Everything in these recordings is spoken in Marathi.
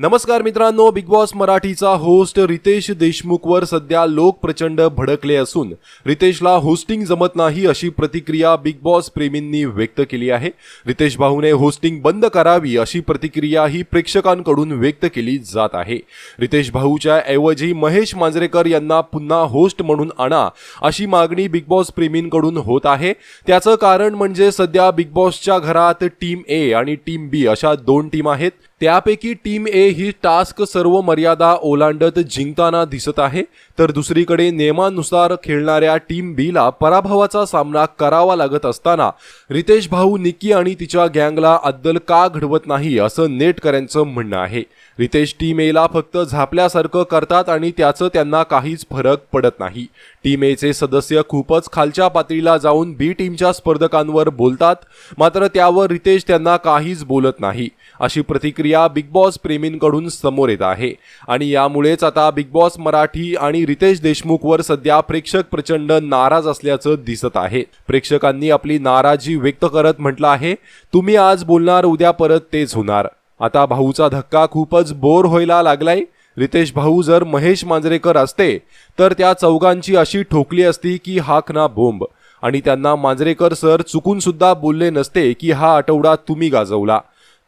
नमस्कार मित्रांनो बिग बॉस मराठीचा होस्ट रितेश देशमुखवर सध्या लोक प्रचंड भडकले असून रितेशला होस्टिंग जमत नाही अशी प्रतिक्रिया बिग बॉस प्रेमींनी व्यक्त केली आहे. रितेश भाऊने होस्टिंग बंद करावी अशी प्रतिक्रिया ही प्रेक्षकांकडून व्यक्त केली जात आहे. रितेश भाऊच्या ऐवजी महेश मांजरेकर यांना पुन्हा होस्ट म्हणून आणा अशी मागणी बिग बॉस प्रेमींकडून होत आहे. त्याचं कारण म्हणजे सध्या बिग बॉसच्या घरात टीम ए आणि टीम बी अशा दोन टीम आहेत. त्यापैकी टीम ए ही टास्क सर्व मर्यादा ओलांडत जिंकताना दिसत आहे तर दुसरीकडे नियमानुसार खेळणाऱ्या टीम बीला पराभवाचा सामना करावा लागत असताना रितेश भाऊ निकी आणि तिच्या गँगला अद्दल का घडवत नाही असं नेटकऱ्यांचं म्हणणं आहे. रितेश टीम एला फक्त झापल्यासारखं करतात आणि त्याचं त्यांना काहीच फरक पडत नाही. टीम एचे सदस्य खूपच खालच्या पातळीला जाऊन बी टीमच्या स्पर्धकांवर बोलतात मात्र त्यावर रितेश त्यांना काहीच बोलत नाही. अशी प्रतिक्रिया बिग बॉस प्रेमींकडून समोर येत आहे. आणि यामुळेच आता बिग बॉस मराठी आणि रितेश देशमुखवर सध्या प्रेक्षक प्रचंड नाराज असल्याचं दिसत आहे. प्रेक्षकांनी आपली नाराजी व्यक्त करत म्हटलं आहे तुम्ही आज बोलणार उद्या परत तेच होणार. आता भाऊचा धक्का खूपच बोर व्हायला लागलाय. रितेश भाऊ जर महेश मांजरेकर असते तर त्या चौघांची अशी ठोकली असती की हाक ना बोंब. आणि त्यांना मांजरेकर सर चुकून सुद्धा बोलले नसते की हा आठवडा तुम्ही गाजवला.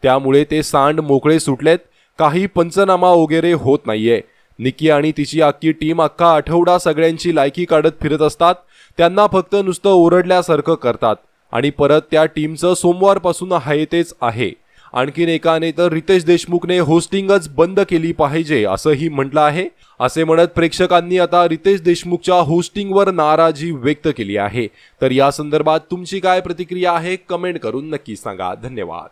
त्यामुळे ते सांड मोकळे सुटलेत. काही पंचनामा वगैरे होत नाहीये. निकी आणि तिची अख्खी टीम अख्खा आठवडा सगळ्यांची लायकी काढत फिरत असतात. त्यांना फक्त नुसतं ओरडल्यासारखं करतात. आणि परत त्या टीमचं सोमवारपासून आहे तेच आहे. आणखीन एकाने तर रितेश देशमुखने होस्टिंगच बंद केली पाहिजे असंही म्हटलं आहे. असे म्हणत प्रेक्षकांनी आता रितेश देशमुखच्या होस्टिंगवर नाराजी व्यक्त केली आहे. तर या संदर्भात तुमची काय प्रतिक्रिया आहे कमेंट करून नक्की सांगा. धन्यवाद.